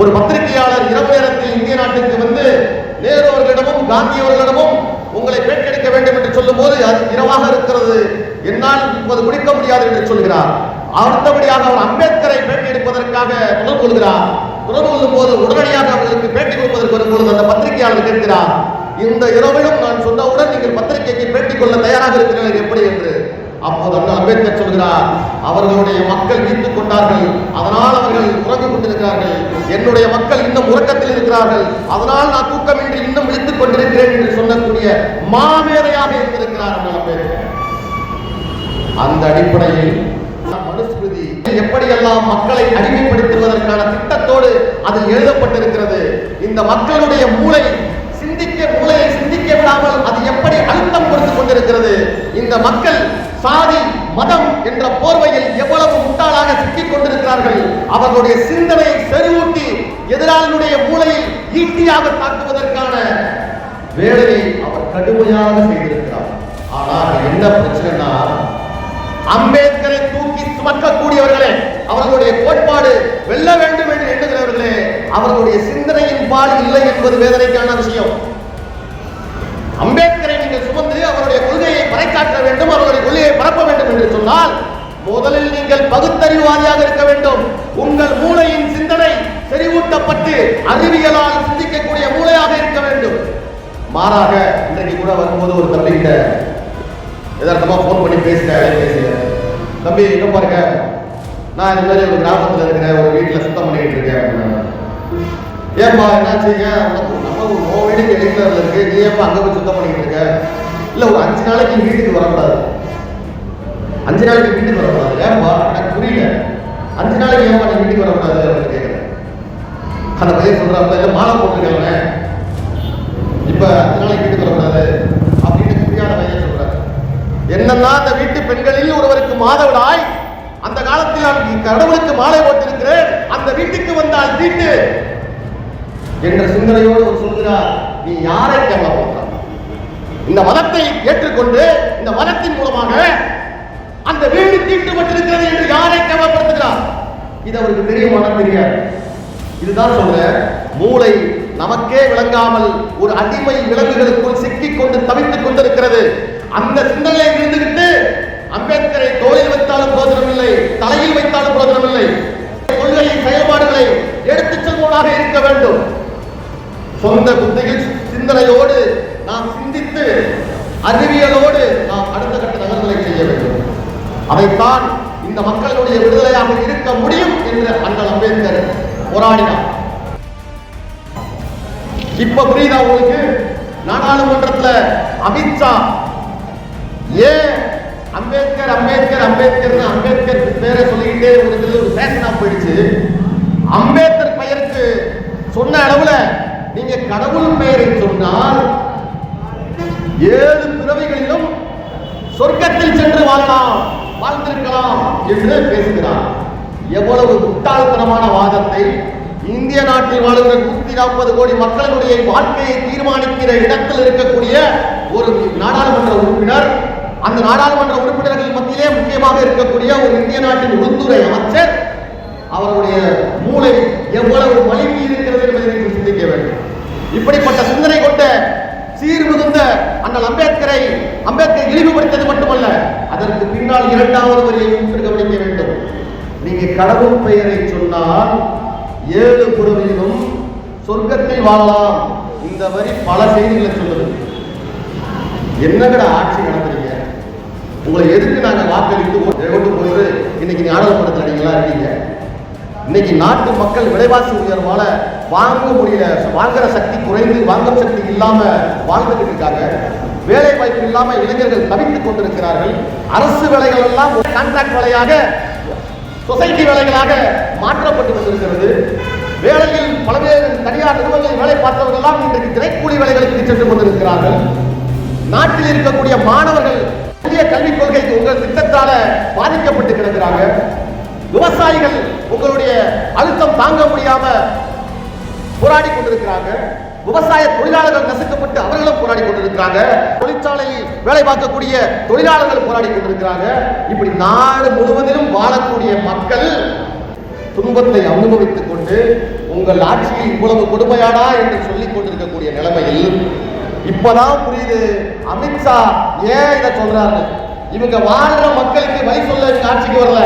ஒரு பத்திரிகையாளர் இரவு நேரத்தில் இந்திய நாட்டுக்கு வந்து நேரு அவர்களிடமும் காந்தி அவர்களிடமும் உங்களை பேட்டெடுக்க வேண்டும் என்று சொல்லும்போது அது இரவாக இருக்கிறது. என்னால் இப்போது முடிக்க முடியாது என்று சொல்கிறார். அடுத்தபடியாக அவர் அம்பேத்கரை பேட்டி எடுப்பதற்காக தொடர்பு கொள்கிறார். தொடர்பு கொள்ளும் போது உடனடியாக அவர்களுக்கு பேட்டி கொடுப்பதற்கு வரும்பொழுது அந்த பத்திரிகையாளர் கேட்கிறார் இந்த இரவிலும் நான் சொன்னவுடன் நீங்கள் பத்திரிகைக்கு பேட்டி கொள்ள தயாராக இருக்கிறீர்கள். எப்படி? என்று. அப்போது அண்ணா அம்பேத்கர் சொல்கிறார் அவர்களுடைய மக்கள் வீட்டுக் கொண்டார்கள் அதனால் அவர்கள் உறங்கிக் கொண்டிருக்கிறார்கள். என்னுடைய மக்கள் இன்னும் உறக்கத்தில் இருக்கிறார்கள் அதனால் நான் தூக்கமின்றி இன்னும் விழித்துக் கொண்டிருக்கிறேன் என்று சொல்லக்கூடிய மாமேதையாக இருந்திருக்கிறார் அண்ணா அம்பேத்கர். அந்த அடிப்படையில் மனுஸ்மிருதி எப்படியெல்லாம் மக்களை அடிமைப்படுத்துவதற்கான திட்டத்தோடு அது எழுதப்பட்டிருக்கிறது இந்த மக்களுடைய மூளை சிந்திக்க மூளையை சிந்திக்க விடாமல் அது எப்படி அழுத்தம் கொடுத்து கொண்டிருக்கிறது இந்த மக்கள் சாதி மதம் என்ற போர்வையில் எவ்வளவு முட்டாளாக சிக்கிக் கொண்டிருக்கிறார்கள் அவர்களுடைய சிந்தனையை செறிவூட்டி எதிராளினுடைய மூளையில் ஈட்டியாக தாக்குவதற்கான வேலையை அவர் கடுமையாக செய்திருக்கிறார். ஆனால் என்ன பிரச்சனைனா அம்பேத்கரை தூக்கி சுமக்கக்கூடியவர்களே அவர்களுடைய கோட்பாடு வெல்ல வேண்டும் என்று எண்ணுகிறவர்களே அவர்களுடைய சிந்தனையின் பால் இல்லை என்பது வேதனைக்கான விஷயம். அம்பேத்கரை நீங்கள் சுமந்து அவருடைய கொள்கையை பறைக்காட்ட வேண்டும் அவருடைய கொள்கையை பரப்ப வேண்டும் என்று சொன்னால் முதலில் நீங்கள் பகுத்தறிவாதியாக இருக்க வேண்டும். உங்கள் மூளையின் சிந்தனை செறிவூட்டப்பட்டு அறிவியலால் சிந்திக்கக்கூடிய மூளையாக இருக்க வேண்டும். மாறாக இன்றைக்கு கூட வரும்போது ஒரு தம்பிகிட்ட யதார்த்தமா ஃபோன் பண்ணி பேசுகிறேன் பேசுகிறேன் தம்பி எங்கே பாருங்க. நான் இந்த மாதிரி ஒரு கிராமத்துல இருக்கிறேன் ஒரு வீட்டுல சுத்தம் பண்ணிக்கிட்டு இருக்கேன் அப்படின்னாங்க. ஏன்பா என்னாச்சு? ஏன்? நம்ம ஒரு நோ வீடுக்கு எடிட்டர்ல இருக்கு? நீ ஏன்பா அங்க போய் சுத்தம் பண்ணிக்கிட்டு இருக்க? இல்ல ஒரு அஞ்சு நாளைக்கு வீட்டுக்கு வரக்கூடாது. அஞ்சு நாளைக்கு வீட்டுக்கு வரக்கூடாது. ஏன்பா? எனக்கு புரியல. அஞ்சு நாளைக்கு ஏன்பா நீ வீட்டுக்கு வரக்கூடாது அப்படின்னு கேட்கிறேன் அந்த பையன் சொல்றாப்புல இல்லை மாலை போட்டுருக்கேன் இப்ப அஞ்சு நாளைக்கு வீட்டுக்கு வரக்கூடாது அப்படின்னு சரியான பையன் சொல்றாரு. என்னன்னா அந்த வீட்டு பெண்களில் ஒருவருக்கு மாதவிடாய் அந்த காலத்தில் நான் கடவுளுக்கு மாலை போட்டிருக்கிறேன் அந்த வீட்டுக்கு வந்தால் வீட்டு என்ற சிந்தனையோடு ஒரு சொல்கிறார். நீ யாரை கேவலப்படுறார் இந்த மதத்தை ஏற்றுக்கொண்டு இந்த மதத்தின் மூலமாக அந்த வீடு தீட்டுப்பட்டிருக்கிறது என்று யாரை கேவலப்படுத்துகிறார்? இது அவருக்கு மனம் தெரியாது. இதுதான் சொல்றேன். மூளை நமக்கே விளங்காமல் ஒரு அடிமை விலங்குகளுக்குள் சிக்கிக் கொண்டு தவித்துக் கொண்டிருக்கிறது. அந்த சிந்தனையை இருந்துகிட்டு அம்பேத்கரை தோளில் வைத்தாலும் பிரோஜனம் இல்லை தலையில் வைத்தாலும் பிரோஜனம் இல்லை கொள்கை செயல்பாடுகளை எடுத்துச் செல்வோனாக இருக்க வேண்டும். சொந்த புத்தியில் சிந்தனையோடு நாம் சிந்தித்து அறிவியலோடு நாம் அடுத்த கட்ட நகர்வுகளை செய்ய வேண்டும். அதைத்தான் இந்த மக்களுடைய விடுதலையாக இருக்க முடியும் என்று அண்ணல் அம்பேத்கர் போராடினார். இப்ப புரியுதா உங்களுக்கு? நாடாளுமன்றத்துல அமித்ஷா ஏன் அம்பேத்கர் அம்பேத்கர் அம்பேத்கர் அம்பேத்கர் பேரை சொல்லிக்கிட்டே ஒரு இதுல ஒரு ஃபேஷனா போயிடுச்சு. அம்பேத்கர் பெயருக்கு சொன்ன அளவுல நீங்க கடவுள் பெயரை சொன்னால் ஏழு பிறவிகளிலும் சொர்க்கத்தில் சென்று வாழலாம் வாழ்ந்திருக்கலாம் என்று பேசுகிறார். எவ்வளவு முட்டாள்தனமான வாதத்தை இந்திய நாட்டில் வாழ்கிற நூத்தி நாற்பது கோடி மக்களுடைய வாழ்க்கையை தீர்மானிக்கிற இடத்தில் இருக்கக்கூடிய ஒரு நாடாளுமன்ற உறுப்பினர் அந்த நாடாளுமன்ற உறுப்பினர்கள் மத்தியிலே முக்கியமாக இருக்கக்கூடிய ஒரு இந்திய நாட்டின் உள்துறை அமைச்சர் அவருடைய மூளை எவ்வளவு வலிமை இருக்கிறது என்பதை நீங்கள் சிந்திக்க வேண்டும். இப்படிப்பட்ட சிந்தனை கொண்ட சீர்மிகுந்த அண்ணல் அம்பேத்கரை அம்பேத்கர் இழிவுபடுத்தது மட்டுமல்ல அதற்கு பின்னால் இரண்டாவது வரியை கவனிக்க வேண்டும். நீங்க கடவுள் பெயரை சொன்னால் ஏழு புறவிலும் சொர்க்கத்தில் வாழலாம். இந்த வரி பல செய்திகளை சொல்லுது. என்னங்கட ஆட்சி நடத்துறீங்க உங்களை எதுக்கு நாங்க வாக்களித்து ஓட்டு போட்டு இன்னைக்கு நாடாளுமன்றத்தில் நீங்களா இருக்கீங்க. இன்னைக்கு நாட்டு மக்கள் விலைவாசி உயர்வால வாங்க முடியல வாங்குற சக்தி குறைந்து வாங்கும் சக்தி இல்லாம வாழ்ந்துகிட்டு இருக்காங்க. வேலை வாய்ப்பு இல்லாம இளைஞர்கள் தவித்துக் கொண்டிருக்கிறார்கள். அரசு வேலைகள் எல்லாம் கான்ட்ராக்ட் வேலையாக சொசைட்டி வேலைகளாக மாற்றப்பட்டு வந்திருக்கிறது. வேலையில் பல்வேறு தனியார் நிறுவனங்களில் வேலை பார்த்தவர்களெல்லாம் இன்றைக்கு திரைக்கூலி வேலைகளுக்கு சென்று கொண்டிருக்கிறார்கள். நாட்டில் இருக்கக்கூடிய மாணவர்கள் புதிய கல்விக் கொள்கைக்கு உங்கள் திட்டத்தால பாதிக்கப்பட்டு கிடக்கிறாங்க. விவசாயிகள் உங்களுடைய அழுத்தம் தாங்க முடியாம போராடி கொண்டிருக்கிறாங்க. விவசாய தொழிலாளர்கள் நசுக்கப்பட்டு அவர்களும் போராடி கொண்டிருக்கிறாங்க. தொழிற்சாலையில் வேலை பார்க்கக்கூடிய தொழிலாளர்கள் போராடி கொண்டிருக்கிறாங்க. இப்படி நாடு முழுவதிலும் வாழக்கூடிய மக்கள் துன்பத்தை அனுபவித்துக் கொண்டு உங்கள் ஆட்சியில் இவ்வளவு கொடுமையாடா என்று சொல்லிக் கொண்டிருக்கக்கூடிய நிலைமையில் இப்பதான் புரியுது அமித்ஷா ஏன் இதை சொல்றாரு? இவங்க வாழ்ற மக்களுக்கு வழி சொல்ல ஆட்சிக்கு வரல?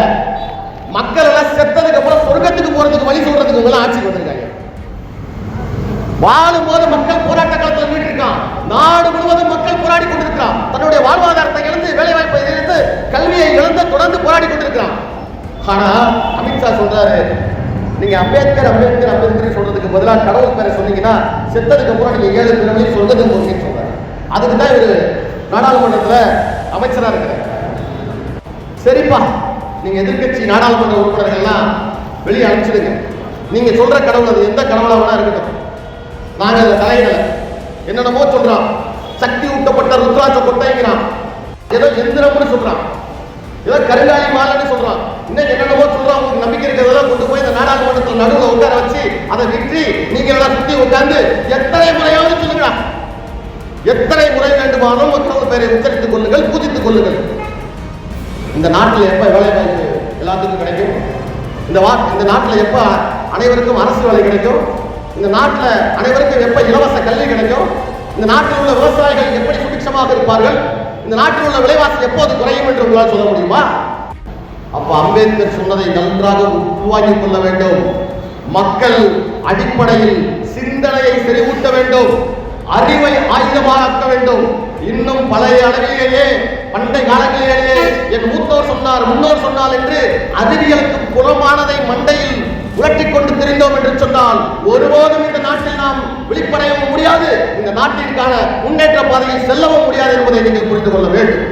மக்கள் எல்லாம் செத்ததுக்கு அப்புறம் சொர்க்கத்துக்கு போறதுக்கு வழி சொல்றதுக்கு இவங்க ஆட்சிக்கு வந்திருக்காங்க. வாழும் போது மக்கள் போராட்ட காலத்தில் இருக்கான் நாடு முழுவதும் மக்கள் போராடி கொண்டிருக்கிறான். தன்னுடைய வாழ்வாதாரத்தை இழந்து வேலை வாய்ப்பை இழந்து கல்வியை இழந்து தொடர்ந்து போராடி கொண்டிருக்கிறான். ஆனா அமித்ஷா சொல்றாரு நீங்க அம்பேத்கர் அம்பேத்கர் அம்பேத்கர் சொல்றதுக்கு பதிலாக கடவுள் பேரை சொன்னீங்கன்னா செத்ததுக்கு அப்புறம் நீங்க ஏழு பிறவையும் சொர்க்கத்துக்கு போவீங்கன்னு சொல்றாரு. அதுக்கு தான் இவர் நாடாளுமன்றத்துல அமைச்சரா இருக்கிறார். சரிப்பா நீங்க எதிர்க்கட்சி நாடாளுமன்ற உறுப்பினர்கள்லாம் வெளியே அனுப்பிச்சிடுங்க. நீங்க சொல்ற கடவுள் அது எந்த கடவுளாக வேணா இருக்கட்டும். நாங்கள் அதை தலையிடல என்னென்னமோ சொல்றான். சக்தி ஊட்டப்பட்ட ருத்ராட்ச கொட்டைங்கிறான். ஏதோ எந்திரம்னு சொல்றான். ஏதோ கருங்காலி மாலைன்னு சொல்றான். இன்னும் என்னென்னமோ சொல்றான். உங்களுக்கு நம்பிக்கை இருக்கிறதெல்லாம் கொண்டு போய் இந்த நாடாளுமன்றத்தில் நடுவில் உட்கார வச்சு அதை விற்றி நீங்க எல்லாம் சுத்தி உட்கார்ந்து எத்தனை முறையாவது சொல்லுங்க எத்தனை முறை வேண்டுமானாலும் மக்கள் பேரை உச்சரித்துக் கொள்ளுங்கள் பூஜித்துக் கொள்ளுங்கள். இந்த நாட்டில் எப்ப வேலை வாய்ப்பு எல்லாத்துக்கும் கிடைக்கும்? இந்த வா இந்த நாட்டில் எப்ப அனைவருக்கும் அரசு வேலை கிடைக்கும்? இந்த நாட்டில் அனைவருக்கும் எப்ப இலவச கல்வி கிடைக்கும்? இந்த நாட்டில் உள்ள விவசாயிகள் எப்படி சுபிக்ஷமாக இருப்பார்கள்? இந்த நாட்டில் உள்ள விலைவாசி எப்போது குறையும் என்று உங்களால் சொல்ல முடியுமா? அப்ப அம்பேத்கர் சொன்னதை நன்றாக உருவாக்கிக் கொள்ள வேண்டும். மக்கள் அடிப்படையில் சிந்தனையை செறிவூட்ட வேண்டும். அறிவை ஆயுதமாக்க வேண்டும். இன்னும் பழைய அளவிலேயே பண்டை காலங்களிலேயே என் மூத்தோர் சொன்னார் முன்னோர் சொன்னார் என்று அறிவியலுக்கு புறமானதை மண்டையில் உரட்டிக் கொண்டு திரிந்தோம் என்று சொன்னால் ஒருபோதும் இந்த நாட்டில் நாம் விழிப்படையவும் முடியாது. இந்த நாட்டிற்கான முன்னேற்ற பாதையில் செல்லவும் முடியாது என்பதை நீங்கள் புரிந்து கொள்ள வேண்டும்.